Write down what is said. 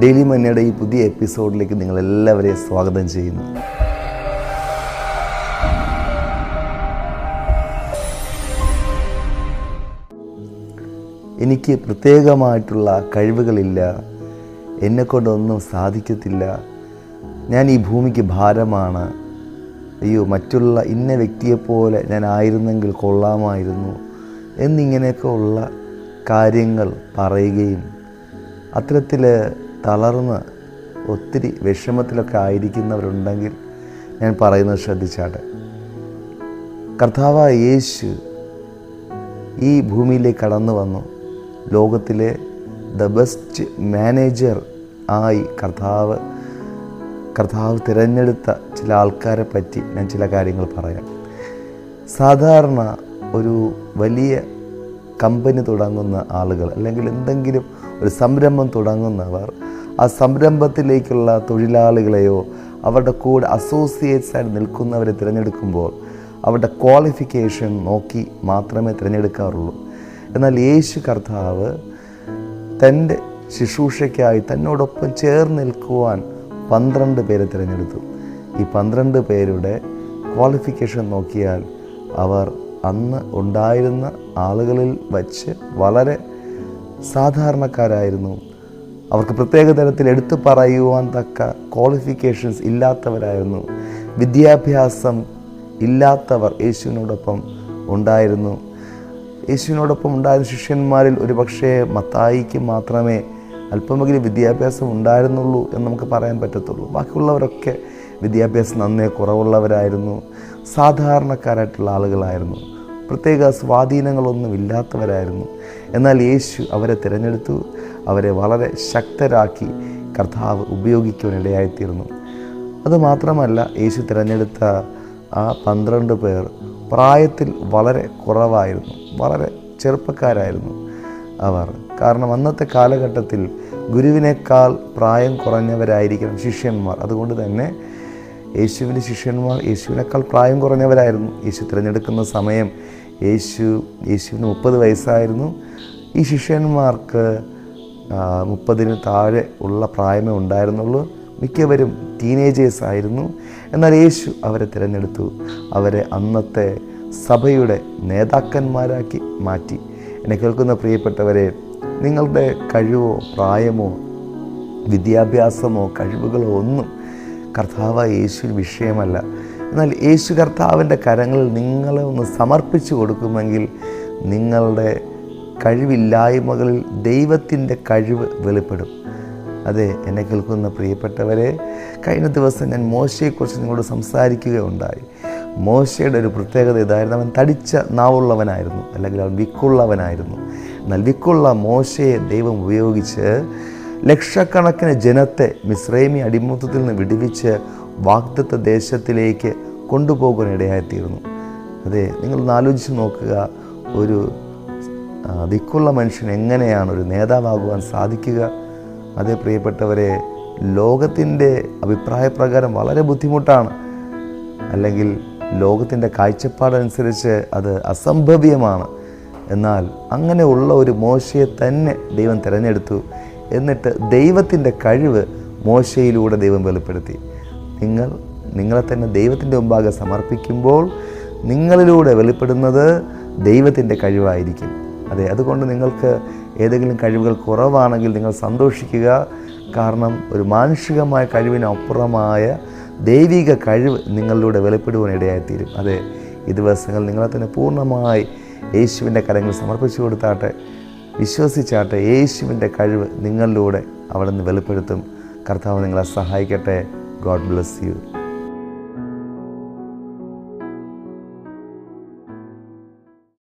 Daily മന്നയുടെ ഈ പുതിയ എപ്പിസോഡിലേക്ക് നിങ്ങൾ എല്ലാവരെയും സ്വാഗതം ചെയ്യുന്നു. എനിക്ക് പ്രത്യേകമായിട്ടുള്ള കഴിവുകളില്ല. എന്നെക്കൊണ്ടൊന്നും സാധിക്കത്തില്ല. ഞാൻ ഈ ഭൂമിക്ക് ഭാരമാണ്. അയ്യോ മറ്റുള്ള ഇന്ന വ്യക്തിയെപ്പോലെ ഞാൻ ആയിരുന്നെങ്കിൽ കൊള്ളാമായിരുന്നു എന്നിങ്ങനെയൊക്കെ ഉള്ള കാര്യങ്ങൾ പറയുകയും അത്തരത്തിൽ തളർന്ന് ഒത്തിരി വിഷമത്തിലൊക്കെ ആയിരിക്കുന്നവരുണ്ടെങ്കിൽ ഞാൻ പറയുന്നത് ശ്രദ്ധിച്ചാട്ടെ. കർത്താവ് യേശു ഈ ഭൂമിയിലേക്ക് കടന്നു വന്നു. ലോകത്തിലെ ദ ബെസ്റ്റ് മാനേജർ ആയി കർത്താവ് കർത്താവ് തിരഞ്ഞെടുത്ത ചില ആൾക്കാരെ പറ്റി ഞാൻ ചില കാര്യങ്ങൾ പറയാം. സാധാരണ ഒരു വലിയ കമ്പനി തുടങ്ങുന്ന ആളുകൾ അല്ലെങ്കിൽ എന്തെങ്കിലും ഒരു സംരംഭം തുടങ്ങുന്നവർ ആ സംരംഭത്തിലേക്കുള്ള തൊഴിലാളികളെയോ അവരുടെ കൂടെ അസോസിയേറ്റ്സ് ആയിട്ട് നിൽക്കുന്നവരെ തിരഞ്ഞെടുക്കുമ്പോൾ അവരുടെ ക്വാളിഫിക്കേഷൻ നോക്കി മാത്രമേ തിരഞ്ഞെടുക്കാറുള്ളൂ. എന്നാൽ യേശു കർത്താവ് തന്റെ ശുശ്രൂഷയ്ക്കായി തന്നോടൊപ്പം ചേർന്ന് നിൽക്കുവാൻ പന്ത്രണ്ട് പേരെ തിരഞ്ഞെടുത്തു. ഈ പന്ത്രണ്ട് പേരുടെ ക്വാളിഫിക്കേഷൻ നോക്കിയാൽ അവർ അന്ന് ഉണ്ടായിരുന്ന ആളുകളിൽ വച്ച് വളരെ സാധാരണക്കാരായിരുന്നു. അവർക്ക് പ്രത്യേക തരത്തിൽ എടുത്തു പറയുവാൻ തക്ക ക്വാളിഫിക്കേഷൻസ് ഇല്ലാത്തവരായിരുന്നു. വിദ്യാഭ്യാസം ഇല്ലാത്തവർ യേശുവിനോടൊപ്പം ഉണ്ടായിരുന്നു. യേശുവിനോടൊപ്പം ഉണ്ടായിരുന്ന ശിഷ്യന്മാരിൽ ഒരു പക്ഷേ മത്തായിക്ക് മാത്രമേ അല്പമെങ്കിലും വിദ്യാഭ്യാസം ഉണ്ടായിരുന്നുള്ളൂ എന്ന് നമുക്ക് പറയാൻ പറ്റത്തുള്ളൂ. ബാക്കിയുള്ളവരൊക്കെ വിദ്യാഭ്യാസം നന്നേ കുറവുള്ളവരായിരുന്നു. സാധാരണക്കാരായിട്ടുള്ള ആളുകളായിരുന്നു. പ്രത്യേക സ്വാധീനങ്ങളൊന്നും ഇല്ലാത്തവരായിരുന്നു എന്നാൽ യേശു അവരെ തിരഞ്ഞെടുത്തു. അവരെ വളരെ ശക്തരാക്കി കർത്താവ് ഉപയോഗിക്കുവാനിടയായിത്തീർന്നു. അതുമാത്രമല്ല യേശു തിരഞ്ഞെടുത്ത ആ പന്ത്രണ്ട് പേർ പ്രായത്തിൽ വളരെ കുറവായിരുന്നു. വളരെ ചെറുപ്പക്കാരായിരുന്നു അവർ. കാരണം അന്നത്തെ കാലഘട്ടത്തിൽ ഗുരുവിനേക്കാൾ പ്രായം കുറഞ്ഞവരായിരിക്കണം ശിഷ്യന്മാർ. അതുകൊണ്ട് തന്നെ യേശുവിന്റെ ശിഷ്യന്മാർ യേശുവിനേക്കാൾ പ്രായം കുറഞ്ഞവരായിരുന്നു. യേശു തിരഞ്ഞെടുക്കുന്ന സമയം യേശു യേശുവിന് മുപ്പത് വയസ്സായിരുന്നു. ഈ ശിഷ്യന്മാർക്ക് മുപ്പതിന് താഴെ ഉള്ള പ്രായമേ ഉണ്ടായിരുന്നുള്ളൂ. മിക്കവരും ടീനേജേഴ്സ് ആയിരുന്നു. എന്നാൽ യേശു അവരെ തിരഞ്ഞെടുത്തു. അവരെ അന്നത്തെ സഭയുടെ നേതാക്കന്മാരാക്കി മാറ്റി. എന്നെ കേൾക്കുന്ന പ്രിയപ്പെട്ടവരെ നിങ്ങളുടെ കഴിവോ പ്രായമോ വിദ്യാഭ്യാസമോ കഴിവുകളോ ഒന്നും കർത്താവ് യേശുവിന് വിഷയമല്ല. എന്നാൽ യേശു കർത്താവിന്റെ കരങ്ങളിൽ നിങ്ങളെ ഒന്ന് സമർപ്പിച്ചു കൊടുക്കുമെങ്കിൽ നിങ്ങളുടെ കഴിവില്ലായ്മകളിൽ ദൈവത്തിന്റെ കഴിവ് വെളിപ്പെടും. അതെ എന്നെ കേൾക്കുന്ന പ്രിയപ്പെട്ടവരെ കഴിഞ്ഞ ദിവസം ഞാൻ മോശയെക്കുറിച്ച് നിങ്ങളോട് സംസാരിക്കുകയുണ്ടായി. മോശയുടെ ഒരു പ്രത്യേകത ഇതായിരുന്നു. അവൻ തടിച്ച നാവുള്ളവനായിരുന്നു അല്ലെങ്കിൽ അവൻ വിക്കുള്ളവനായിരുന്നു. എന്നാൽ വിക്കുള്ള മോശയെ ദൈവം ഉപയോഗിച്ച് ലക്ഷക്കണക്കിന് ജനത്തെ മിശ്രൈമി അടിമത്തത്തിൽ നിന്ന് വിടുവിച്ച് വാഗ്ദത്ത ദേശത്തിലേക്ക് കൊണ്ടുപോകാൻ ഇടയായിത്തീർന്നു അതെ നിങ്ങൾ ആലോചിച്ച് നോക്കുക ഒരു ദിക്കുള്ള മനുഷ്യൻ എങ്ങനെയാണ് ഒരു നേതാവാകുവാൻ സാധിക്കുക? അതേ പ്രിയപ്പെട്ടവരെ ലോകത്തിന്റെ അഭിപ്രായപ്രകാരം വളരെ ബുദ്ധിമുട്ടാണ്. അല്ലെങ്കിൽ ലോകത്തിന്റെ കാഴ്ചപ്പാടനുസരിച്ച് അത് അസംഭവ്യമാണ്. എന്നാൽ അങ്ങനെയുള്ള ഒരു മോശയെ തന്നെ ദൈവം തിരഞ്ഞെടുത്തു. എന്നിട്ട് ദൈവത്തിന്റെ കഴിവ് മോശയിലൂടെ ദൈവം വെളിപ്പെടുത്തി. നിങ്ങൾ നിങ്ങളെ തന്നെ ദൈവത്തിന്റെ മുമ്പാകെ സമർപ്പിക്കുമ്പോൾ നിങ്ങളിലൂടെ വെളിപ്പെടുന്നത് ദൈവത്തിന്റെ കഴിവായിരിക്കും. അതെ അതുകൊണ്ട് നിങ്ങൾക്ക് ഏതെങ്കിലും കഴിവുകൾ കുറവാണെങ്കിൽ നിങ്ങൾ സന്തോഷിക്കുക. കാരണം ഒരു മാനുഷികമായ കഴിവിനപ്പുറമായ ദൈവിക കഴിവ് നിങ്ങളിലൂടെ വെളിപ്പെടുവാൻ ഇടയായിത്തീരും. അതെ ഈ ദിവസങ്ങൾ നിങ്ങളെ തന്നെ പൂർണമായി യേശുവിന്റെ കരങ്ങൾ സമർപ്പിച്ചു കൊടുത്താട്ടെ. വിശ്വസിച്ചാട്ടെ യേശുവിന്റെ കഴിവ് നിങ്ങളിലൂടെ അവിടെ നിന്ന് വെളിപ്പെടുത്തും. കർത്താവ് നിങ്ങളെ സഹായിക്കട്ടെ. God bless you.